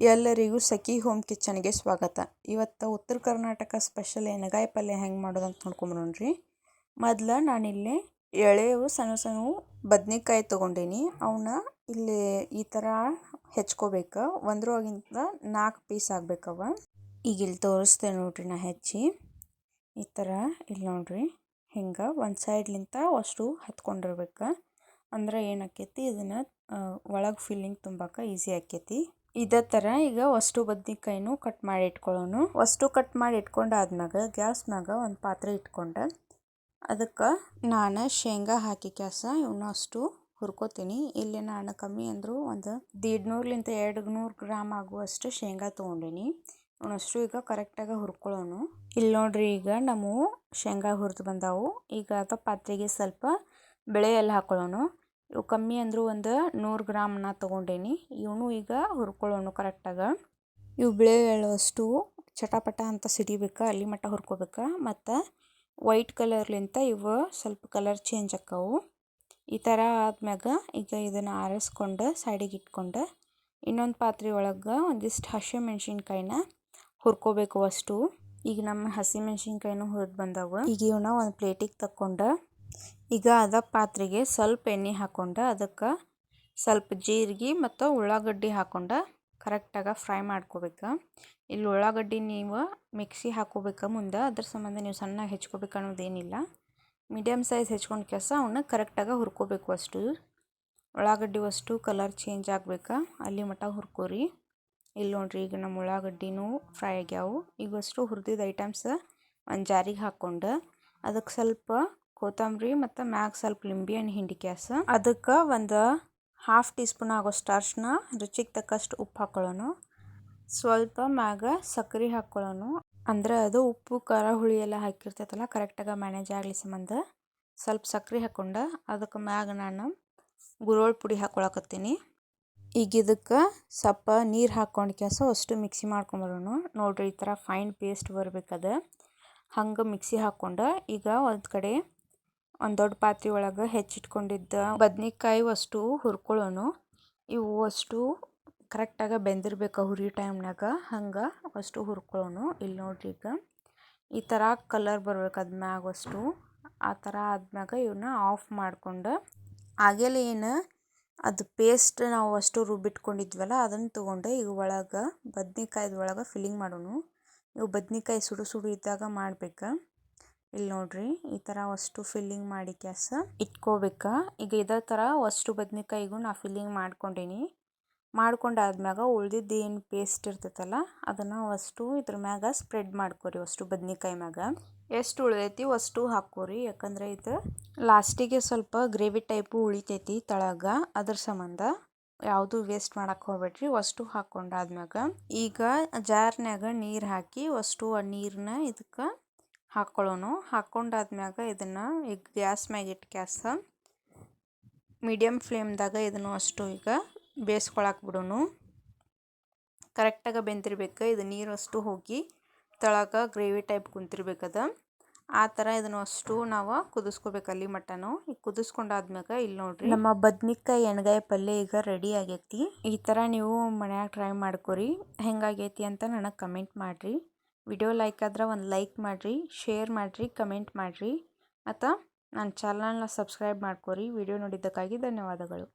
ಎಲ್ಲರಿಗೂ ಸಖಿ ಹೋಮ್ ಕಿಚನ್ಗೆ ಸ್ವಾಗತ. ಇವತ್ತು ಉತ್ತರ ಕರ್ನಾಟಕ ಸ್ಪೆಷಲ್ ಎಣ್ಗಾಯಿ ಪಲ್ಯ ಹೆಂಗೆ ಮಾಡೋದು ಅಂತ ನೋಡ್ಕೊಂಬರೋಣ್ರಿ ಮೊದ್ಲು ನಾನಿಲ್ಲಿ ಎಳೆವು ಸಣ್ಣ ಸಣ್ಣ ಬದ್ನೆಕಾಯಿ ತೊಗೊಂಡೀನಿ. ಅವನ್ನ ಇಲ್ಲಿ ಈ ಥರ ಹೆಚ್ಕೋಬೇಕು. ಒಂದ್ರೊಳಗಿಂತ ನಾಲ್ಕು ಪೀಸ್ ಆಗಬೇಕವ. ಈಗ ಇಲ್ಲಿ ತೋರಿಸ್ತೇನೆ ನೋಡ್ರಿ ನಾ ಹೆಚ್ಚಿ. ಈ ಥರ ಇಲ್ಲಿ ನೋಡ್ರಿ. ಹಿಂಗೆ ಒಂದು ಸೈಡ್ಲಿಂತ ಅಷ್ಟು ಹತ್ಕೊಂಡಿರ್ಬೇಕು. ಅಂದ್ರೆ ಏನಾಕೈತಿ ಇದನ್ನು ಒಳಗೆ ಫಿಲ್ಲಿಂಗ್ ತುಂಬಾಕ ಈಸಿ ಆಕೈತಿ ಇದೇ ಥರ ಈಗ ಅಷ್ಟು ಬದ್ನಿಕಾಯಿನೂ ಕಟ್ ಮಾಡಿ ಇಟ್ಕೊಳ್ಳೋನು. ಅಷ್ಟು ಕಟ್ ಮಾಡಿ ಇಟ್ಕೊಂಡಾದ್ಮ್ಯಾಗ ಗ್ಯಾಸ್ ಮ್ಯಾಗ ಒಂದು ಪಾತ್ರೆ ಇಟ್ಕೊಂಡೆ. ಅದಕ್ಕೆ ನಾನು ಶೇಂಗಾ ಹಾಕಿ ಕ್ಯಾಸ ಇವನ್ನ ಅಷ್ಟು ಹುರ್ಕೋತೀನಿ. ಇಲ್ಲಿ ನಾನು ಕಮ್ಮಿ ಅಂದರೂ ಒಂದು ದೀಡ್ನೂರ್ಲಿಂತ ಎರಡು ನೂರು ಗ್ರಾಮ್ ಆಗುವಷ್ಟು ಶೇಂಗಾ ತೊಗೊಂಡೀನಿ. ಅವನಷ್ಟು ಈಗ ಕರೆಕ್ಟಾಗಿ ಹುರ್ಕೊಳ್ಳೋನು ಇಲ್ಲಿ ನೋಡ್ರಿ ಈಗ ನಾವು ಶೇಂಗಾ ಹುರಿದು ಬಂದಾವು. ಈಗ ಅದು ಪಾತ್ರೆಗೆ ಸ್ವಲ್ಪ ಬೆಳೆ ಎಲ್ಲ ಹಾಕೊಳ್ಳೋಣ ಇವು ಕಮ್ಮಿ ಅಂದರೂ ಒಂದು ನೂರು ಗ್ರಾಮ್ನ ತೊಗೊಂಡೇನಿ. ಇವನು ಈಗ ಹುರ್ಕೊಳ್ಳೋಣ ಕರೆಕ್ಟಾಗಿ. ಇವು ಬಿಳೆ ಎಳುವಷ್ಟು ಚಟಪಟ ಅಂತ ಸಿಡಿಬೇಕು, ಅಲ್ಲಿ ಮಟ್ಟ ಹುರ್ಕೋಬೇಕು. ಮತ್ತು ವೈಟ್ ಕಲರ್ಲಿಂತ ಇವು ಸ್ವಲ್ಪ ಕಲರ್ ಚೇಂಜ್ ಆಕ್ಕವು ಈ ಥರ ಆದ್ಮ್ಯಾಗ ಈಗ ಇದನ್ನು ಆರಿಸ್ಕೊಂಡು ಸೈಡಿಗೆ ಇಟ್ಕೊಂಡು ಇನ್ನೊಂದು ಪಾತ್ರೆ ಒಳಗೆ ಒಂದಿಷ್ಟು ಹಸಿ ಮೆಣಸಿನ್ಕಾಯಿನ ಹುರ್ಕೋಬೇಕು ಅಷ್ಟು. ಈಗ ನಮ್ಮ ಹಸಿ ಮೆಣಸಿನ್ಕಾಯಿನೂ ಹುರಿದು ಬಂದವು. ಈಗ ಇವನ್ನ ಒಂದು ಪ್ಲೇಟಿಗೆ ತಕ್ಕೊಂಡು ಈಗ ಅದ ಪಾತ್ರೆಗೆ ಸ್ವಲ್ಪ ಎಣ್ಣೆ ಹಾಕ್ಕೊಂಡು ಅದಕ್ಕೆ ಸ್ವಲ್ಪ ಜೀರಿಗೆ ಮತ್ತು ಉಳ್ಳಾಗಡ್ಡಿ ಹಾಕ್ಕೊಂಡು ಕರೆಕ್ಟಾಗಿ ಫ್ರೈ ಮಾಡ್ಕೋಬೇಕು. ಇಲ್ಲಿ ಉಳ್ಳಾಗಡ್ಡಿ ನೀವು ಮಿಕ್ಸಿ ಹಾಕೋಬೇಕು ಮುಂದೆ, ಅದ್ರ ಸಂಬಂಧ ನೀವು ಸಣ್ಣಗೆ ಹೆಚ್ಕೋಬೇಕು ಅನ್ನೋದೇನಿಲ್ಲ. ಮೀಡಿಯಮ್ ಸೈಜ್ ಹೆಚ್ಕೊಂಡು ಕೆಲಸ ಅವನ್ನ ಕರೆಕ್ಟಾಗಿ ಹುರ್ಕೋಬೇಕು ಅಷ್ಟು. ಉಳ್ಳಾಗಡ್ಡಿ ಅಷ್ಟು ಕಲರ್ ಚೇಂಜ್ ಆಗ್ಬೇಕು, ಅಲ್ಲಿ ಮಟ್ಟ ಹುರ್ಕೋರಿ. ಇಲ್ಲಿ ನೋಡ್ರಿ ಈಗ ನಮ್ಮ ಉಳ್ಳಾಗಡ್ಡಿನೂ ಫ್ರೈ ಆಗ್ಯಾವು. ಈಗ ಅಷ್ಟು ಹುರಿದಿದ್ದ ಐಟಮ್ಸ್ ಒಂದು ಜಾರಿಗೆ ಹಾಕ್ಕೊಂಡು ಅದಕ್ಕೆ ಸ್ವಲ್ಪ ಕೊತ್ತಂಬರಿ ಮತ್ತು ಮ್ಯಾಗ ಸ್ವಲ್ಪ ಲಿಂಬೆಹಣ್ಣು ಹಿಂಡಿ ಕ್ಯಾಸ ಅದಕ್ಕೆ ಒಂದು ಹಾಫ್ ಟೀ ಸ್ಪೂನ್ ಆಗೋಷ್ಟು ಅರ್ಶಿನ ರುಚಿಗೆ ತಕ್ಕಷ್ಟು ಉಪ್ಪು ಹಾಕ್ಕೊಳ್ಳೋನು ಸ್ವಲ್ಪ ಮ್ಯಾಗ ಸಕ್ಕರೆ ಹಾಕ್ಕೊಳ್ಳೋಣ ಅಂದ್ರೆ ಅದು ಉಪ್ಪು, ಖಾರ, ಹುಳಿ ಎಲ್ಲ ಹಾಕಿರ್ತೈತಲ್ಲ ಕರೆಕ್ಟಾಗಿ ಮ್ಯಾನೇಜ್ ಆಗಲಿ ಸಂಬಂಧ. ಸ್ವಲ್ಪ ಸಕ್ಕರೆ ಹಾಕ್ಕೊಂಡು ಅದಕ್ಕೆ ಮ್ಯಾಗ ನಾನು ಗುರೋಳ್ ಪುಡಿ ಹಾಕ್ಕೊಳಕತ್ತೀನಿ ಈಗ ಇದಕ್ಕೆ ಸ್ವಲ್ಪ ನೀರು ಹಾಕ್ಕೊಂಡು ಕೆಲಸ ಅಷ್ಟು ಮಿಕ್ಸಿ ಮಾಡ್ಕೊಂಬರೋಣ ನೋಡ್ರಿ ಈ ಥರ ಫೈನ್ ಪೇಸ್ಟ್ ಬರ್ಬೇಕದ. ಹಂಗೆ ಮಿಕ್ಸಿ ಹಾಕ್ಕೊಂಡು ಈಗ ಒಂದು ಕಡೆ ಒಂದು ದೊಡ್ಡ ಪಾತ್ರೆ ಒಳಗೆ ಹೆಚ್ಚಿಟ್ಕೊಂಡಿದ್ದ ಬದ್ನಿಕಾಯಿ ಅಷ್ಟು ಹುರ್ಕೊಳ್ಳೋಣ ಇವು ಅಷ್ಟು ಕರೆಕ್ಟಾಗಿ ಬೆಂದಿರ್ಬೇಕು ಹುರಿ ಟೈಮ್ನಾಗ ಹಂಗೆ ಅಷ್ಟು ಹುರ್ಕೊಳ್ಳೋಣ ಇಲ್ಲಿ ನೋಡ್ರಿ ಈಗ. ಈ ಥರ ಕಲರ್ ಬರ್ಬೇಕು ಅದ ಮ್ಯಾಗ ಅಷ್ಟು ಆ ಥರ ಆದ್ಮ್ಯಾಗ ಇವನ್ನ ಆಫ್ ಮಾಡ್ಕೊಂಡು ಆಗೆಲ್ಲ ಏನು ಅದು ಪೇಸ್ಟ್ ನಾವು ಅಷ್ಟು ರುಬ್ಬಿಟ್ಕೊಂಡಿದ್ವಲ್ಲ ಅದನ್ನು ತೊಗೊಂಡು ಈಗ ಒಳಗೆ ಬದ್ನಿಕಾಯ್ದು ಒಳಗೆ ಫಿಲ್ಲಿಂಗ್ ಮಾಡೋಣ ಇವು ಬದ್ನಿಕಾಯಿ ಸುಡು ಸುಡು ಇದ್ದಾಗ ಮಾಡ್ಬೇಕು. ಇಲ್ಲಿ ನೋಡ್ರಿ, ಈ ತರ ಅಷ್ಟು ಫಿಲ್ಲಿಂಗ್ ಮಾಡಿ ಕ್ಯಾಸ ಇಟ್ಕೋಬೇಕಾ. ಈಗ ಇದೇ ತರ ಅಷ್ಟು ಬದ್ನಿಕಾಯಿಗೂ ನಾ ಫಿಲ್ಲಿಂಗ್ ಮಾಡ್ಕೊಂಡೀನಿ. ಮಾಡ್ಕೊಂಡಾದ್ಮ್ಯಾಗ ಉಳ್ದಿದ್ದು ಏನು ಪೇಸ್ಟ್ ಇರ್ತೈತಲ್ಲ, ಅದನ್ನು ಅಷ್ಟು ಇದ್ರ ಮ್ಯಾಗ ಸ್ಪ್ರೆಡ್ ಮಾಡ್ಕೊರಿ ಅಷ್ಟು ಬದ್ನಿಕಾಯಿ ಮ್ಯಾಗ. ಎಷ್ಟು ಉಳಿದೈತಿ ಅಷ್ಟು ಹಾಕೋರಿ ಯಾಕಂದ್ರೆ ಇದು ಲಾಸ್ಟಿಗೆ ಸ್ವಲ್ಪ ಗ್ರೇವಿ ಟೈಪು ಉಳಿತೈತಿ ತಳಗ, ಅದ್ರ ಸಂಬಂಧ ಯಾವುದು ವೇಸ್ಟ್ ಮಾಡಕ್ಕೆ ಹೋಗ್ಬೇಡ್ರಿ ಅಷ್ಟು ಹಾಕ್ಕೊಂಡಾದ್ಮ್ಯಾಗ ಈಗ ಜಾರ್ನ್ಯಾಗ ನೀರು ಹಾಕಿ ಅಷ್ಟು ಆ ನೀರನ್ನ ಇದಕ್ಕೆ ಹಾಕ್ಕೊಳ್ಳೋಣ ಹಾಕ್ಕೊಂಡಾದ್ಮ್ಯಾಗ ಇದನ್ನು ಈಗ ಗ್ಯಾಸ್ ಮ್ಯಾಗ ಇಟ್ಟು ಗ್ಯಾಸ ಮೀಡಿಯಮ್ ಫ್ಲೇಮ್ದಾಗ ಇದನ್ನು ಅಷ್ಟು ಈಗ ಬೇಯಿಸ್ಕೊಳಕ್ಕೆ ಬಿಡೋಣ ಕರೆಕ್ಟಾಗಿ ಬೆಂದಿರ್ಬೇಕು, ಇದು ನೀರು ಅಷ್ಟು ಹೋಗಿ ತಳಗ ಗ್ರೇವಿ ಟೈಪ್ ಕುಂತಿರ್ಬೇಕದ ಆ ಥರ ಇದನ್ನು ಅಷ್ಟು ನಾವು ಕುದಿಸ್ಕೋಬೇಕು ಅಲ್ಲಿ ಮಟನು. ಈಗ ಕುದಿಸ್ಕೊಂಡಾದ್ಮ್ಯಾಗ ಇಲ್ಲಿ ನೋಡ್ರಿ. ನಮ್ಮ ಬದ್ನಿಕಾಯಿ ಎಣ್ಗಾಯಿ ಪಲ್ಯ ಈಗ ರೆಡಿ ಆಗೈತಿ. ಈ ಥರ ನೀವು ಮನ್ಯಾಗ ಟ್ರೈ ಮಾಡ್ಕೊರಿ. ಹೆಂಗಾಗೈತಿ ಅಂತ ನನಗೆ ಕಮೆಂಟ್ ಮಾಡಿರಿ. ವಿಡಿಯೋ ಲೈಕ್ ಆದ್ರೆ ಒಂದು ಲೈಕ್ ಮಾಡಿರಿ, ಶೇರ್ ಮಾಡಿರಿ, ಕಮೆಂಟ್ ಮಾಡಿರಿ. ಮತ್ತು ನನ್ನ ಚಾನಲ್ನ ಸಬ್ಸ್ಕ್ರೈಬ್ ಮಾಡ್ಕೊರಿ. ವಿಡಿಯೋ ನೋಡಿದ್ದಕ್ಕಾಗಿ ಧನ್ಯವಾದಗಳು.